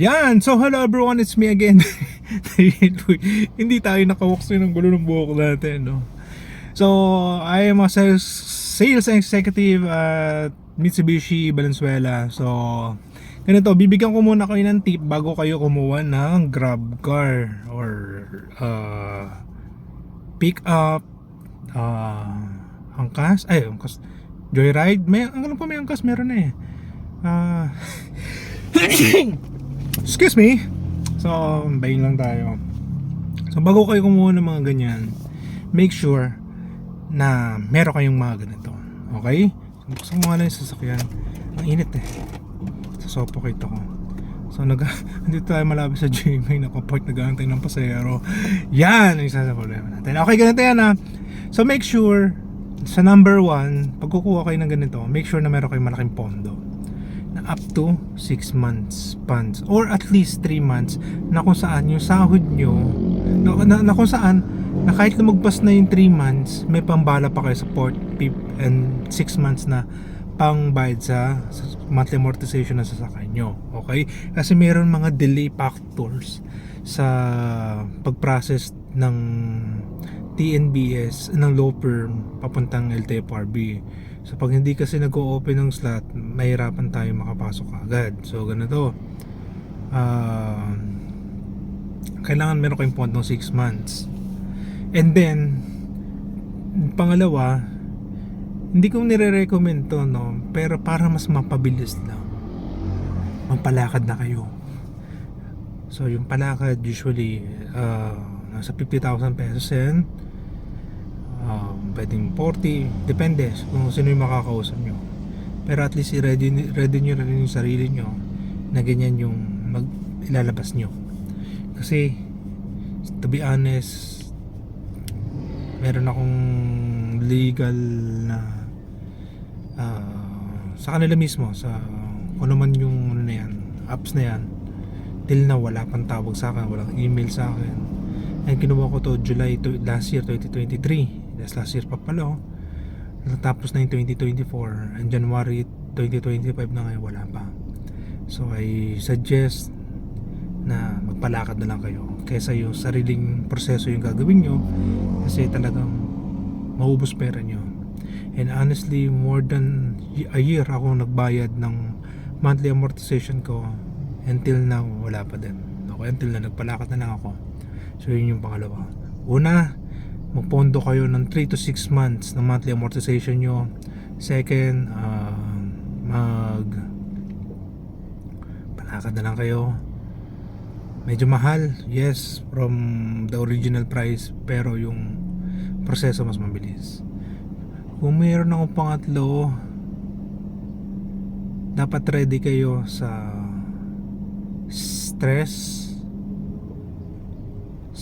Yan! So hello everyone, it's me again. Hindi tayo nakawalks ng gulo ng buhok natin, no? So, I am a sales, executive at Mitsubishi Valenzuela. So, ganito, bibigyan ko muna kayo ng tip bago kayo kumuha ng grab car or uh, pick up, uh, angkas, ay, angkas, joyride, may, ang alam ko may angkas, meron na eh. Ah, excuse me. So, bayin lang tayo. So, bago kayo kumuha ng mga ganyan, make sure na meron kayong mga ganito. Okay? So, buksan mo nga lang yung sasakyan. Ang init eh. Sa suffocate ako. So, nag dito tayo malapit sa GMA. Nakaport, nag-aantay ng pasayero. Yan! Ang isa sa problema natin. Okay, ganito yan ha. So, make sure sa number one, pag kukuha kayo ng ganito, make sure na meron kayong malaking pondo na up to 6 months funds or at least 3 months na kung saan yung sahod nyo na, na, na kung saan na kahit lumagpas na yung 3 months may pambala pa kayo sa port pip and 6 months na pangbayad sa, sa monthly amortization ng sasakyan nyo. Okay? Kasi meron mga delay factors sa pag-process ng TNBS ng law firm papuntang LTFRB So pag hindi kasi nag-o-open ng slot, mahirapan tayo makapasok agad. So ganito. Uh, kailangan meron kayong pondong 6 months. And then pangalawa, hindi ko nire-recommend to, no, pero para mas mapabilis lang. Magpalakad na kayo. So yung palakad usually uh, nasa 50,000 pesos yan. Uh, pwedeng 40 depende kung sino yung makakausap nyo. Pero at least i-ready, ready nyo rin yung sarili nyo na ganyan yung mag ilalabas nyo. Kasi to be honest meron akong legal na uh, sa kanila mismo sa kung ano man yung ano na yan apps na yan till na wala pang tawag sa akin walang email sa akin and kinuha ko to July to, last year 2023 Yes, last year pa pala oh. Natapos na yung 2024 and January 2025 na ngayon wala pa. So I suggest na magpalakad na lang kayo kaysa yung sariling proseso yung gagawin nyo kasi talagang maubos pera nyo. And honestly, more than a year ako nagbayad ng monthly amortization ko until now wala pa din. Okay, until na nagpalakad na lang ako. So yun yung pangalawa. Una, magpondo kayo ng 3 to 6 months ng monthly amortization nyo. Second uh, mag palakad na lang kayo. Medyo mahal yes from the original price pero yung proseso mas mabilis. Kung mayroon akong pangatlo dapat ready kayo sa stress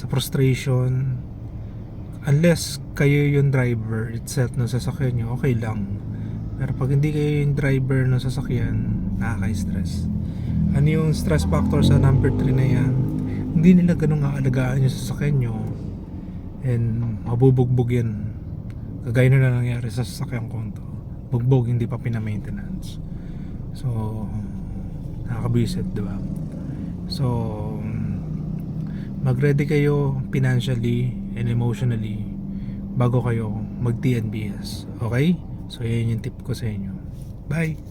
sa frustration unless kayo yung driver itself ng sasakyan nyo, okay lang. Pero pag hindi kayo yung driver ng sasakyan, nakaka-stress. Ano yung stress factor sa number 3 na yan? Hindi nila ganun aalagaan yung sasakyan nyo and mabubugbog yan. Kagaya na nangyari sa sasakyan konto. Bugbog, hindi pa pina-maintenance. So, nakakabisit, di ba? So, mag-ready kayo financially and emotionally bago kayo mag TNBS. Okay? So, yan yung tip ko sa inyo. Bye!